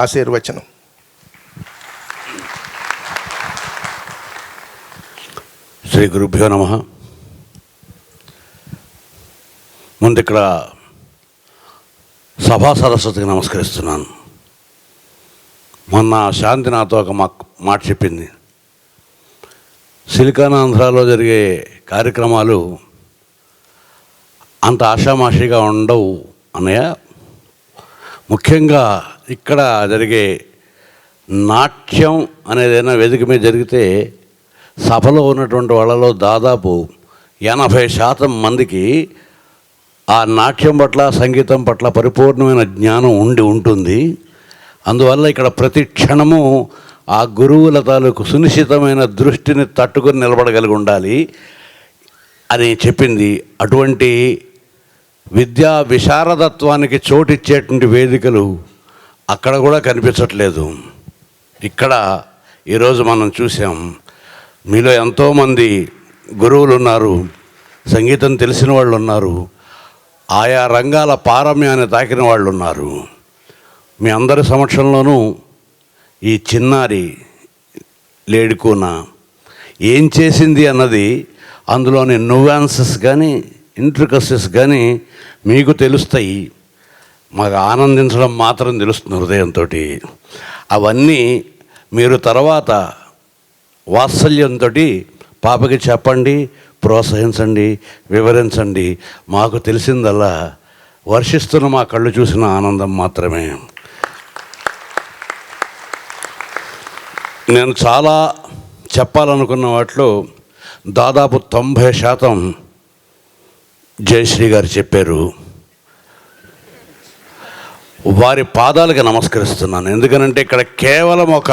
ఆశీర్వచనం. శ్రీ గురుభ్యో నమ. ముందు ఇక్కడ సభా సరస్వతికి నమస్కరిస్తున్నాను. మొన్న శాంతి నాతో ఒక మా మాట చెప్పింది. సిలికానాంధ్రాలో జరిగే కార్యక్రమాలు అంత ఆషామాషిగా ఉండవు అన్నయ్య. ముఖ్యంగా ఇక్కడ జరిగే నాట్యం అనేదైనా వేదిక మీద జరిగితే సభలో ఉన్నటువంటి వాళ్ళలో దాదాపు ఎనభై శాతం మందికి ఆ నాట్యం పట్ల సంగీతం పట్ల పరిపూర్ణమైన జ్ఞానం ఉండి ఉంటుంది. అందువల్ల ఇక్కడ ప్రతి క్షణము ఆ గురువుల తాలూకు సునిశ్చితమైన దృష్టిని తట్టుకొని నిలబడగలిగి ఉండాలి అని చెప్పింది అటువంటి విద్యా విశారదత్వానికి చోటిచ్చేటువంటి వేదికలు అక్కడ కూడా కనిపించట్లేదు. ఇక్కడ ఈరోజు మనం చూసాం మీలో ఎంతోమంది గురువులు ఉన్నారు సంగీతం తెలిసిన వాళ్ళు ఉన్నారు ఆయా రంగాల పారమ్యాన్ని తాకిన వాళ్ళు ఉన్నారు మీ అందరి సమక్షంలోనూ ఈ చిన్నారి లేడుకోన ఏం చేసింది అన్నది అందులోని నువాన్సెస్ కానీ ఇంట్రికసెస్ కానీ మీకు తెలుస్తాయి. మాకు ఆనందించడం మాత్రం తెలుస్తుంది హృదయంతో అవన్నీ మీరు తర్వాత వాత్సల్యంతో పాపకి చెప్పండి ప్రోత్సహించండి వివరించండి. మాకు తెలిసిందల్లా వర్షిస్తున్న మా కళ్ళు చూసిన ఆనందం మాత్రమే. నేను చాలా చెప్పాలనుకున్న వాటిలో దాదాపు తొంభై శాతం జయశ్రీ గారు చెప్పారు వారి పాదాలకు నమస్కరిస్తున్నాను. ఎందుకనంటే ఇక్కడ కేవలం ఒక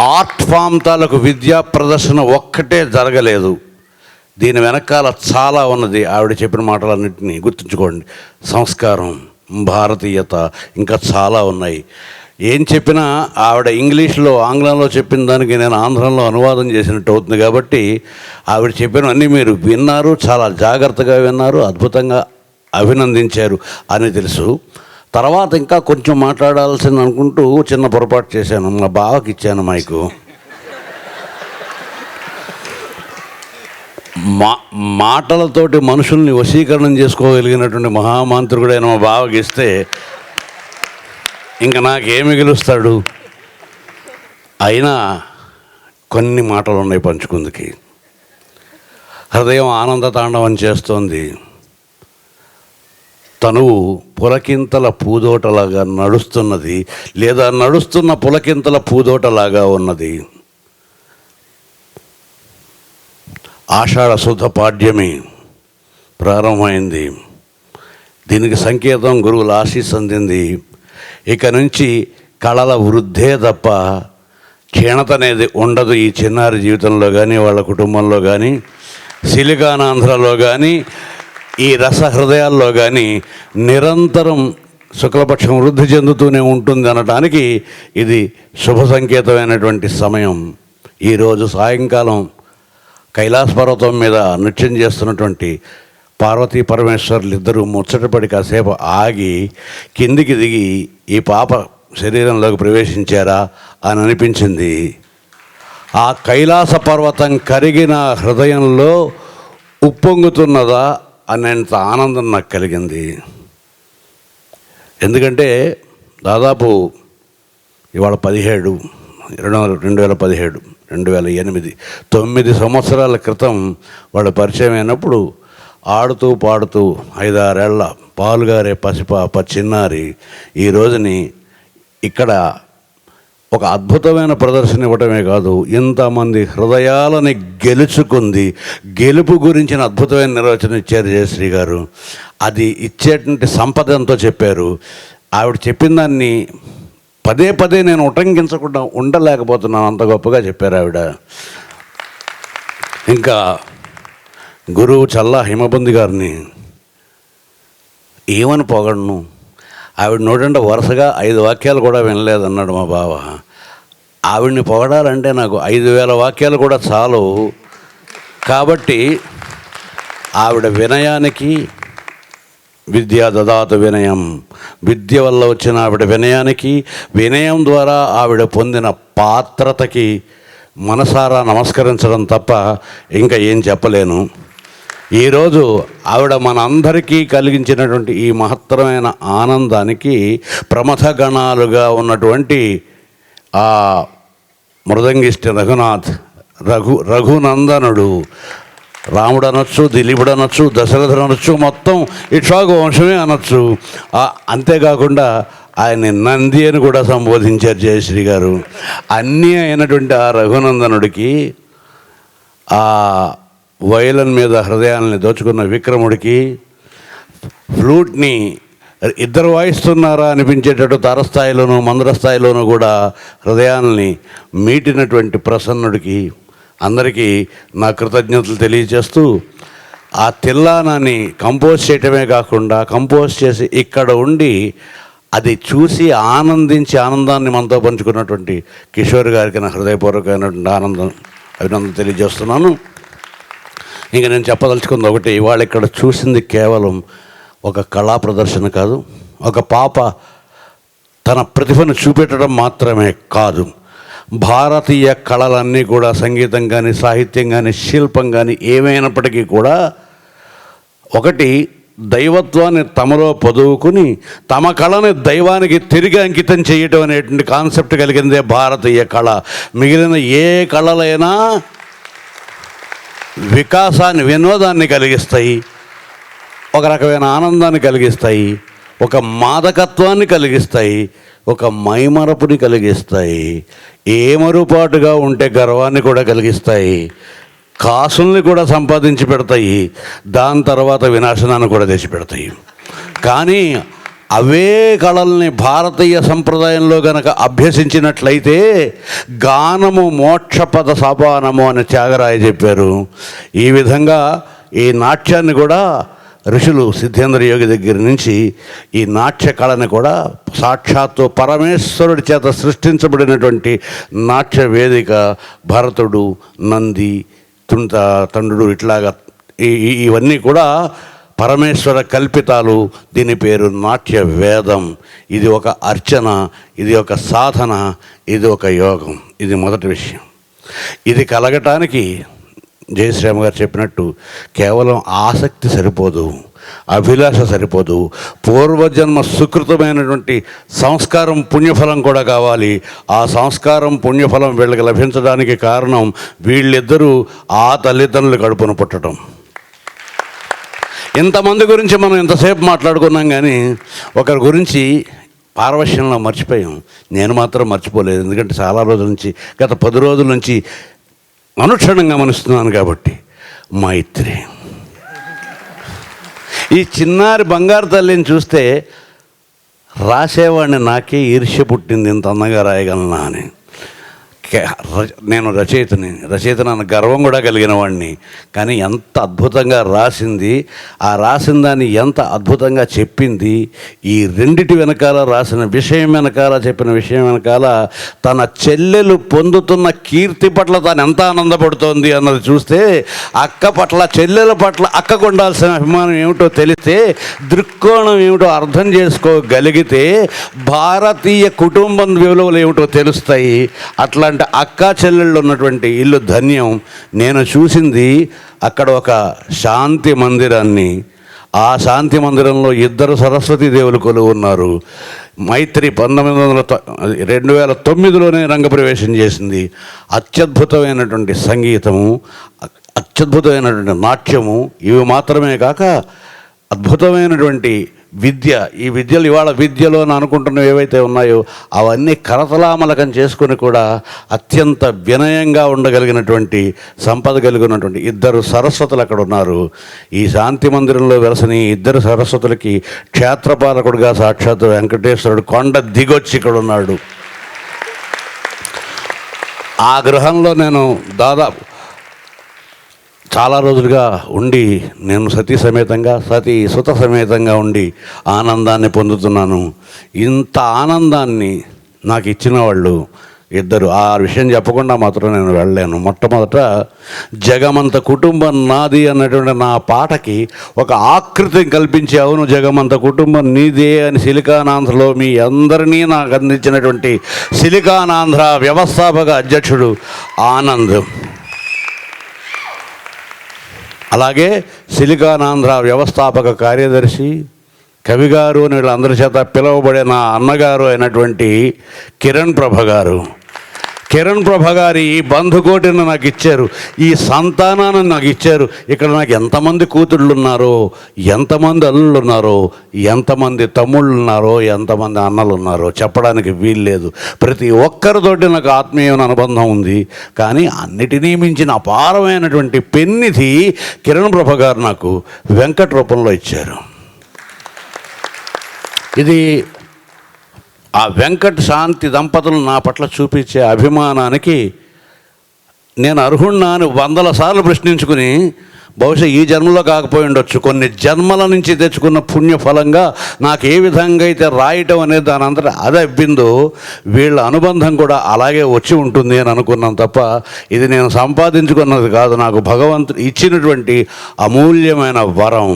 ఆర్ట్ ఫామ్ తాలూకు విద్యా ప్రదర్శన ఒక్కటే జరగలేదు. దీని వెనకాల చాలా ఉన్నది. ఆవిడ చెప్పిన మాటలన్నింటినీ గుర్తుంచుకోండి. సంస్కారం భారతీయత ఇంకా చాలా ఉన్నాయి. ఏం చెప్పినా ఆవిడ ఇంగ్లీష్లో ఆంగ్లంలో చెప్పిన దానికి నేను ఆంధ్రంలో అనువాదం చేసినట్టు అవుతుంది కాబట్టి ఆవిడ చెప్పినవన్నీ మీరు విన్నారు చాలా జాగ్రత్తగా విన్నారు అద్భుతంగా అభినందించారు అని తెలుసు. తర్వాత ఇంకా కొంచెం మాట్లాడాల్సింది అనుకుంటూ చిన్న పొరపాటు చేశాను మా బావకి ఇచ్చాను మైకు. మా మాటలతోటి మనుషుల్ని వశీకరణం చేసుకోగలిగినటువంటి మహామాంత్రికుడైన మా బావకి ఇస్తే ఇంకా నాకేమి మిగులుస్తాడు అయినా కొన్ని మాటలు ఉన్నాయి పంచుకుందుకి. హృదయం ఆనంద తాండవం చేస్తోంది. తనువు పులకింతల పూదోటలాగా నడుస్తున్నది లేదా నడుస్తున్న పులకింతల పూదోటలాగా ఉన్నది. ఆషాఢ శుద్ధ పాడ్యమి ప్రారంభమైంది. దీనికి సంకేతం గురువుల ఆశీస్ అందింది. ఇక నుంచి కళల వృద్ధే తప్ప క్షీణత అనేది ఉండదు ఈ చిన్నారి జీవితంలో కానీ వాళ్ళ కుటుంబంలో కానీ సిలికానాంధ్రలో కానీ ఈ రసహృదయాల్లో కానీ నిరంతరం శుక్లపక్షం వృద్ధి చెందుతూనే ఉంటుంది అనటానికి ఇది శుభ సంకేతమైనటువంటి సమయం. ఈరోజు సాయంకాలం కైలాస పర్వతం మీద నృత్యం చేస్తున్నటువంటి పార్వతీ పరమేశ్వర్లు ఇద్దరు ముచ్చటపడి కాసేపు ఆగి కిందికి దిగి ఈ పాప శరీరంలోకి ప్రవేశించారా అని అనిపించింది. ఆ కైలాస పర్వతం కరిగిన హృదయంలో ఉప్పొంగుతున్నదా అనేంత ఆనందం నాకు కలిగింది. ఎందుకంటే దాదాపు ఇవాళ పదిహేడు రెండు రెండు వేల పదిహేడు రెండు వేల ఎనిమిది తొమ్మిది సంవత్సరాల క్రితం వాళ్ళు పరిచయం అయినప్పుడు ఆడుతూ పాడుతూ ఐదారేళ్ళ పాలుగారే పసిపాప చిన్నారి ఈ రోజుని ఇక్కడ ఒక అద్భుతమైన ప్రదర్శన ఇవ్వటమే కాదు ఇంతమంది హృదయాలని గెలుచుకుంది గెలుపు గురించిన అద్భుతమైన నిర్వచనం ఇచ్చారు జయశ్రీ గారు. అది ఇచ్చేటువంటి సంపద ఎంతో చెప్పారు. ఆవిడ చెప్పిన దాన్ని పదే పదే నేను ఉటంకించకుండా ఉండలేకపోతున్నాను అంత గొప్పగా చెప్పారు ఆవిడ. ఇంకా గురువు చల్లా హిమబంది గారిని ఏమని పొగడను? ఆవిడ నోటంటే వరుసగా ఐదు వాక్యాలు కూడా వినలేదన్నాడు మా బావ. ఆవిడ్ని పొగడాలంటే నాకు ఐదు వేల వాక్యాలు కూడా చాలు. కాబట్టి ఆవిడ వినయానికి విద్యా దదాత వినయం. విద్య వల్ల వచ్చిన ఆవిడ వినయానికి వినయం ద్వారా ఆవిడ పొందిన పాత్రతకి మనసారా నమస్కరించడం తప్ప ఇంకా ఏం చెప్పలేను. ఈరోజు ఆవిడ మనందరికీ కలిగించినటువంటి ఈ మహత్తరమైన ఆనందానికి ప్రమథ గణాలుగా ఉన్నటువంటి ఆ మృదంగిష్టి రఘునాథ్ రఘు రఘునందనుడు రాముడు అనొచ్చు దిలీపుడు అనొచ్చు దశరథుడు అనొచ్చు మొత్తం ఇట్లాగ వంశమే అనొచ్చు. అంతేకాకుండా ఆయన నంది అని కూడా సంబోధించారు జయశ్రీ గారు. అన్నీ అయినటువంటి ఆ రఘునందనుడికి ఆ వయలన్ మీద హృదయాల్ని దోచుకున్న విక్రముడికి ఫ్లూట్ని ఇద్దరు వాయిస్తున్నారా అనిపించేటట్టు తారస్థాయిలోనూ మందరస్థాయిలోనూ కూడా హృదయాల్ని మీటినటువంటి ప్రసన్నుడికి అందరికీ నా కృతజ్ఞతలు తెలియజేస్తూ ఆ తిల్లానాన్ని కంపోజ్ చేయటమే కాకుండా కంపోజ్ చేసి ఇక్కడ ఉండి అది చూసి ఆనందించి ఆనందాన్ని మనతో పంచుకున్నటువంటి కిషోర్ గారికి నా హృదయపూర్వకమైనటువంటి ఆనందం అభినందన తెలియజేస్తున్నాను. ఇంక నేను చెప్పదలుచుకుంది ఒకటి ఇవాళ ఇక్కడ చూసింది కేవలం ఒక కళా ప్రదర్శన కాదు ఒక పాప తన ప్రతిభను చూపెట్టడం మాత్రమే కాదు. భారతీయ కళలన్నీ కూడా సంగీతం కానీ సాహిత్యం కానీ శిల్పం కానీ ఏమైనప్పటికీ కూడా ఒకటి దైవత్వాన్ని తమలో పొదువుకుని తమ కళని దైవానికి తిరిగి అంకితం చేయటం అనేటువంటి కాన్సెప్ట్ కలిగిందే భారతీయ కళ. మిగిలిన ఏ కళలైనా వికాసాన్ని వినోదాన్ని కలిగిస్తాయి. ఒక రకమైన ఆనందాన్ని కలిగిస్తాయి. ఒక మాదకత్వాన్ని కలిగిస్తాయి. ఒక మైమరపుని కలిగిస్తాయి. ఏ మరుపాటుగా ఉంటే గర్వాన్ని కూడా కలిగిస్తాయి. కాసుల్ని కూడా సంపాదించి పెడతాయి. దాని తర్వాత వినాశనాన్ని కూడా తెచ్చిపెడతాయి. కానీ అవే కళల్ని భారతీయ సంప్రదాయంలో గనక అభ్యసించినట్లయితే గానము మోక్షపద సపానము అని త్యాగరాయ చెప్పారు. ఈ విధంగా ఈ నాట్యాన్ని కూడా ఋషులు సిద్ధేంద్ర యోగి దగ్గర నుంచి ఈ నాట్య కళని కూడా సాక్షాత్తు పరమేశ్వరుడి చేత సృష్టించబడినటువంటి నాట్య వేదిక భరతుడు నంది తుంత తండ్రుడు ఇట్లాగా ఈ- ఇవన్నీ కూడా పరమేశ్వర కల్పితాలు దీని పేరు నాట్య వేదం. ఇది ఒక అర్చన ఇది ఒక సాధన ఇది ఒక యోగం. ఇది మొదటి విషయం. ఇది కలగటానికి జయశ్రీమ గారు చెప్పినట్టు కేవలం ఆసక్తి సరిపోదు అభిలాష సరిపోదు. పూర్వజన్మ సుకృతమైనటువంటి సంస్కారం పుణ్యఫలం కూడా కావాలి. ఆ సంస్కారం పుణ్యఫలం వీళ్ళకి లభించడానికి కారణం వీళ్ళిద్దరూ ఆ తల్లిదండ్రులు కడుపును పుట్టడం ఇంతమంది గురించి మనం ఇంతసేపు మాట్లాడుకున్నాం కానీ ఒకరి గురించి పారవశ్యంలో మర్చిపోయాం. నేను మాత్రం మర్చిపోలేదు. ఎందుకంటే చాలా రోజుల నుంచి గత పది రోజుల నుంచి అనుక్షణంగా గమనిస్తున్నాను కాబట్టి. మైత్రి. ఈ చిన్నారి బంగారు తల్లిని చూస్తే రాసేవాడిని నాకే ఈర్ష్య పుట్టింది ఇంత అందంగా రాయగలనా అని. నేను రచయితని రచయితను అన్న గర్వం కూడా కలిగిన వాడిని కానీ ఎంత అద్భుతంగా రాసింది ఆ రాసిన దాన్ని ఎంత అద్భుతంగా చెప్పింది ఈ రెండిటి వెనకాల రాసిన విషయం వెనకాల చెప్పిన విషయం వెనకాల తన చెల్లెలు పొందుతున్న కీర్తి పట్ల తాను ఎంత ఆనందపడుతోంది అన్నది చూస్తే అక్క పట్ల చెల్లెల పట్ల అక్కకు ఉండాల్సిన అభిమానం ఏమిటో తెలిస్తే దృక్కోణం ఏమిటో అర్థం చేసుకోగలిగితే భారతీయ కుటుంబం విలువలు ఏమిటో తెలుస్తాయి. అట్లాంటి అక్క చెల్లెళ్ళు ఉన్నటువంటి ఇల్లు ధన్యం. నేను చూసింది అక్కడ ఒక శాంతి మందిరాన్ని. ఆ శాంతి మందిరంలో ఇద్దరు సరస్వతీ దేవులు కొలువు ఉన్నారు. మైత్రి పంతొమ్మిది వందల రెండు వేల తొమ్మిదిలోనే రంగప్రవేశం చేసింది. అత్యద్భుతమైనటువంటి సంగీతము అత్యద్భుతమైనటువంటి నాట్యము ఇవి మాత్రమే కాక అద్భుతమైనటువంటి విద్య ఈ విద్యలు ఇవాళ విద్యలో అని అనుకుంటున్నవి ఏవైతే ఉన్నాయో అవన్నీ కరతలామలకం చేసుకుని కూడా అత్యంత వినయంగా ఉండగలిగినటువంటి సంపద కలిగినటువంటి ఇద్దరు సరస్వతులు అక్కడ ఉన్నారు. ఈ శాంతి మందిరంలో వెలసిన ఇద్దరు సరస్వతులకి క్షేత్రపాలకుడుగా సాక్షాత్తు వెంకటేశ్వరుడు కొండ దిగొచ్చి ఇక్కడ ఉన్నాడు. ఆ గృహంలో నేను దాదాపు చాలా రోజులుగా ఉండి నేను సతీ సమేతంగా సతీ సుత సమేతంగా ఉండి ఆనందాన్ని పొందుతున్నాను. ఇంత ఆనందాన్ని నాకు ఇచ్చిన వాళ్ళు ఇద్దరు. ఆ విషయం చెప్పకుండా మాత్రం నేను వెళ్ళలేను. మొట్టమొదట జగమంత కుటుంబం నాది అన్నటువంటి నా పాటకి ఒక ఆకృతిని కల్పించి అవును జగమంత కుటుంబం నీదే అని సిలికానాంధ్రలో మీ అందరినీ నాకు అందించినటువంటి సిలికానాంధ్ర వ్యవస్థాపక అధ్యక్షుడు ఆనంద్. అలాగే సిలికానాంధ్ర వ్యవస్థాపక కార్యదర్శి కవిగారు అని వీళ్ళందరి చేత పిలువబడే నా అన్నగారు అయినటువంటి కిరణ్ ప్రభ గారు కిరణ్ ప్రభ గారి బంధుకోటిని నాకు ఇచ్చారు. ఈ సంతానాన్ని నాకు ఇచ్చారు. ఇక్కడ నాకు ఎంతమంది కూతుళ్ళు ఉన్నారో ఎంతమంది అల్లుళ్ళు ఉన్నారో ఎంతమంది తమ్ముళ్ళు ఉన్నారో ఎంతమంది అన్నలు ఉన్నారో చెప్పడానికి వీల్లేదు. ప్రతి ఒక్కరితోటి నాకు ఆత్మీయమైన అనుబంధం ఉంది. కానీ అన్నిటినీ మించిన అపారమైనటువంటి పెన్నిధి కిరణ్ ప్రభ గారు నాకు వెంకట రూపంలో ఇచ్చారు. ఇది ఆ వెంకట్ శాంతి దంపతులు నా పట్ల చూపించే అభిమానానికి నేను అర్హుణ్ణా అని వందల సార్లు ప్రశ్నించుకుని బహుశా ఈ జన్మలో కాకపోయి ఉండొచ్చు. కొన్ని జన్మల నుంచి తెచ్చుకున్న పుణ్యఫలంగా నాకు ఏ విధంగా అయితే రాయటం అనేది దాని అంతటా అది అబ్బిందో వీళ్ళ అనుబంధం కూడా అలాగే వచ్చి ఉంటుంది అని అనుకున్నాను తప్ప ఇది నేను సంపాదించుకున్నది కాదు. నాకు భగవంతుడు ఇచ్చినటువంటి అమూల్యమైన వరం.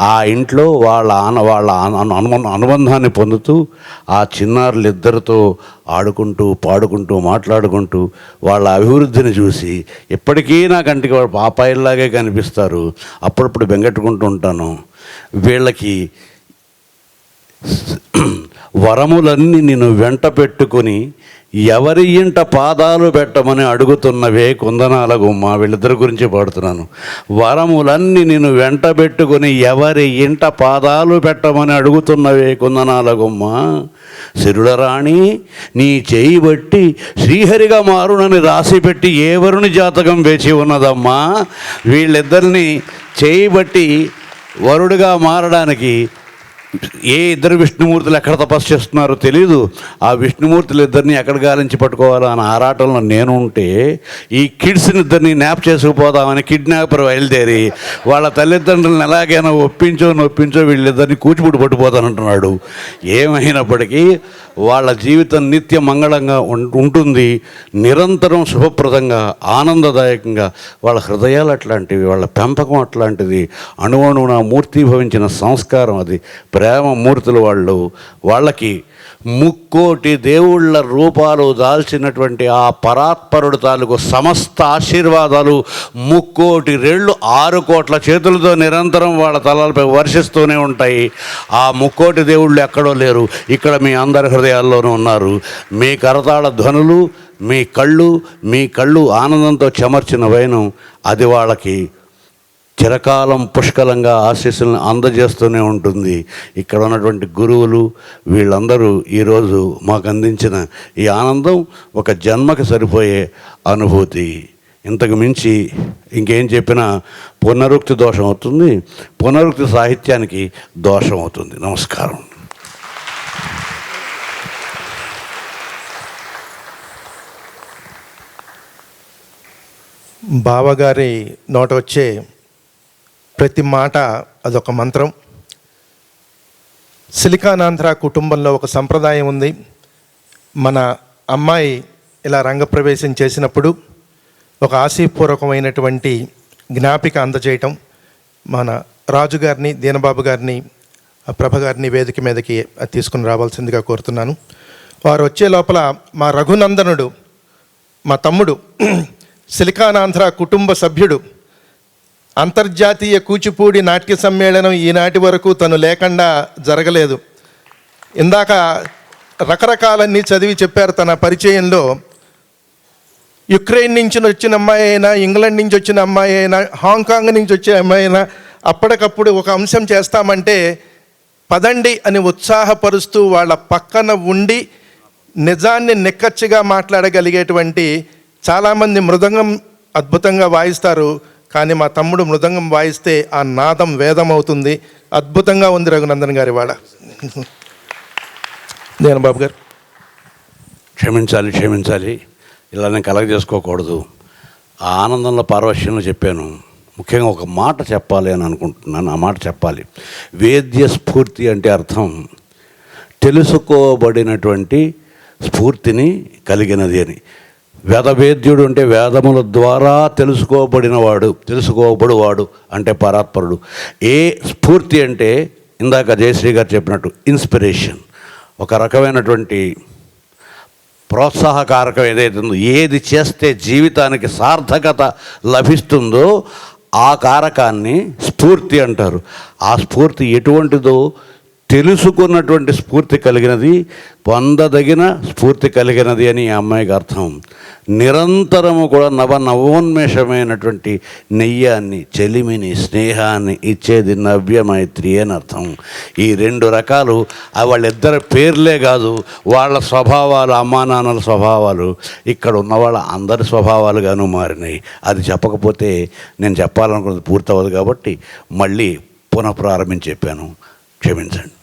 ఆ ఇంట్లో వాళ్ళ ఆన వాళ్ళ అను- అనుబంధాన్ని పొందుతూ ఆ చిన్నారులిద్దరితో ఆడుకుంటూ పాడుకుంటూ మాట్లాడుకుంటూ వాళ్ళ అభివృద్ధిని చూసి ఇప్పటికీ నా కంటికి వాళ్ళ పాపాయిల్లాగే కనిపిస్తారు. అప్పుడప్పుడు బెంగెట్టుకుంటూ ఉంటాను. వీళ్ళకి వరములన్నీ నేను వెంట పెట్టుకొని ఎవరి ఇంట పాదాలు పెట్టమని అడుగుతున్నవే కుందనాల గుమ్మ వీళ్ళిద్దరి గురించి పాడుతున్నాను. వరములన్నీ నేను వెంట పెట్టుకుని ఎవరి ఇంట పాదాలు పెట్టమని అడుగుతున్నవే కుందనాల గుమ్మ సిరుడరాణి నీ చేయి బట్టి శ్రీహరిగా మారునని రాసిపెట్టి ఏవరుని ఏ జాతకం వేచి ఉన్నదమ్మా? వీళ్ళిద్దరిని చేయి బట్టి వరుడిగా మారడానికి ఏ ఇద్దరు విష్ణుమూర్తులు ఎక్కడ తపస్సు చేస్తున్నారో తెలియదు ఆ విష్ణుమూర్తులు ఇద్దరిని ఎక్కడ గాలించి పట్టుకోవాలో అని ఆరాటంలో నేను ఉంటే ఈ కిడ్స్ని ఇద్దరిని న్యాప్ చేసుకుపోదామని కిడ్నాపర్ బయలుదేరి వాళ్ళ తల్లిదండ్రులను ఎలాగైనా ఒప్పించో నొప్పించో వీళ్ళిద్దరిని కూచిపూడి పట్టుపోతానంటున్నాడు ఏమైనప్పటికీ వాళ్ళ జీవితం నిత్య మంగళంగా ఉం- ఉంటుంది నిరంతరం శుభప్రదంగా ఆనందదాయకంగా వాళ్ళ హృదయాలు అట్లాంటివి వాళ్ళ పెంపకం అట్లాంటిది అణువణువున మూర్తిభవించిన సంస్కారం అది. ప్రేమ మూర్తులు వాళ్ళు వాళ్ళకి ముక్కోటి దేవుళ్ళ రూపాలు దాల్చినటువంటి ఆ పరాత్పరుడు తాలూకు సమస్త ఆశీర్వాదాలు ముక్కోటి రెళ్ళు ఆరు కోట్ల చేతులతో నిరంతరం వాళ్ళ తలలపై వర్షిస్తూనే ఉంటాయి. ఆ ముక్కోటి దేవుళ్ళు ఎక్కడో లేరు. ఇక్కడ మీ అందరి హృదయాల్లోనూ ఉన్నారు. మీ కరతాళ ధ్వనులు మీ కళ్ళు మీ కళ్ళు ఆనందంతో చెమర్చిన వైనం అది వాళ్ళకి చిరకాలం పుష్కలంగా ఆశీస్సులను అందజేస్తూనే ఉంటుంది. ఇక్కడ ఉన్నటువంటి గురువులు వీళ్ళందరూ ఈరోజు మాకు అందించిన ఈ ఆనందం ఒక జన్మకి సరిపోయే అనుభూతి. ఇంతకు మించి ఇంకేం చెప్పినా పునరుక్తి దోషం అవుతుంది. పునరుక్తి సాహిత్యానికి దోషం అవుతుంది. నమస్కారం. బావగారి నోట వచ్చే ప్రతి మాట అదొక మంత్రం. సిలికానాంధ్ర కుటుంబంలో ఒక సంప్రదాయం ఉంది. మన అమ్మాయి ఇలా రంగప్రవేశం చేసినప్పుడు ఒక ఆశీపూర్వకమైనటువంటి జ్ఞాపిక అందజేయటం మన రాజుగారిని దీనబాబు గారిని ప్రభ గారిని వేదిక మీదకి తీసుకుని రావాల్సిందిగా కోరుతున్నాను. వారు వచ్చే లోపల మా రఘునందనుడు మా తమ్ముడు సిలికానాంధ్ర కుటుంబ సభ్యుడు అంతర్జాతీయ కూచిపూడి నాట్య సమ్మేళనం ఈనాటి వరకు తను లేకుండా జరగలేదు. ఇందాక రకరకాలన్నీ చదివి చెప్పారు తన పరిచయంలో. యుక్రెయిన్ నుంచి వచ్చిన అమ్మాయి అయినా ఇంగ్లాండ్ నుంచి వచ్చిన అమ్మాయి అయినా హాంకాంగ్ నుంచి వచ్చే అమ్మాయి అయినా అప్పటికప్పుడు ఒక అంశం చేస్తామంటే పదండి అని ఉత్సాహపరుస్తూ వాళ్ళ పక్కన ఉండి నిజాన్ని నిక్కచ్చిగా మాట్లాడగలిగేటువంటి చాలామంది మృదంగం అద్భుతంగా వాయిస్తారు. కానీ మా తమ్ముడు మృదంగం వాయిస్తే ఆ నాదం వేదం అవుతుంది అద్భుతంగా ఉంది రఘునందన్ గారి వాడ. నేను బాబు గారు. క్షమించాలి క్షమించాలి. ఇలా నేను కలగ చేసుకోకూడదు ఆ ఆనందంలో పార్వశ్యంలో చెప్పాను. ముఖ్యంగా ఒక మాట చెప్పాలి అని అనుకుంటున్నాను. ఆ మాట చెప్పాలి. వేద్య స్ఫూర్తి అంటే అర్థం. తెలుసుకోబడినటువంటి స్ఫూర్తిని కలిగినది అని. వేదవేద్యుడు అంటే వేదముల ద్వారా తెలుసుకోబడినవాడు తెలుసుకోబడువాడు అంటే పరాత్పరుడు. ఏ స్ఫూర్తి అంటే ఇందాక జయశ్రీ గారు చెప్పినట్టు ఇన్స్పిరేషన్. ఒక రకమైనటువంటి ప్రోత్సాహకారకం ఏదైతే ఉందో ఏది చేస్తే జీవితానికి సార్థకత లభిస్తుందో ఆ కారకాన్ని స్ఫూర్తి అంటారు. ఆ స్ఫూర్తి ఎటువంటిదో తెలుసుకున్నటువంటి స్ఫూర్తి కలిగినది పొందదగిన స్ఫూర్తి కలిగినది అని ఈ అమ్మాయికి అర్థం. నిరంతరము కూడా నవ నవోన్మేషమైనటువంటి నెయ్యాన్ని చెలిమిని స్నేహాన్ని ఇచ్చేది నవ్యమైత్రి అని అర్థం. ఈ రెండు రకాలు వాళ్ళిద్దరి పేర్లే కాదు వాళ్ళ స్వభావాలు అమ్మా నాన్నల స్వభావాలు ఇక్కడ ఉన్న వాళ్ళ అందరి స్వభావాలుగాను మారినాయి. అది చెప్పకపోతే నేను చెప్పాలనుకున్నది పూర్తవదు కాబట్టి మళ్ళీ పునఃప్రారంభించి చెప్పాను. క్షమించండి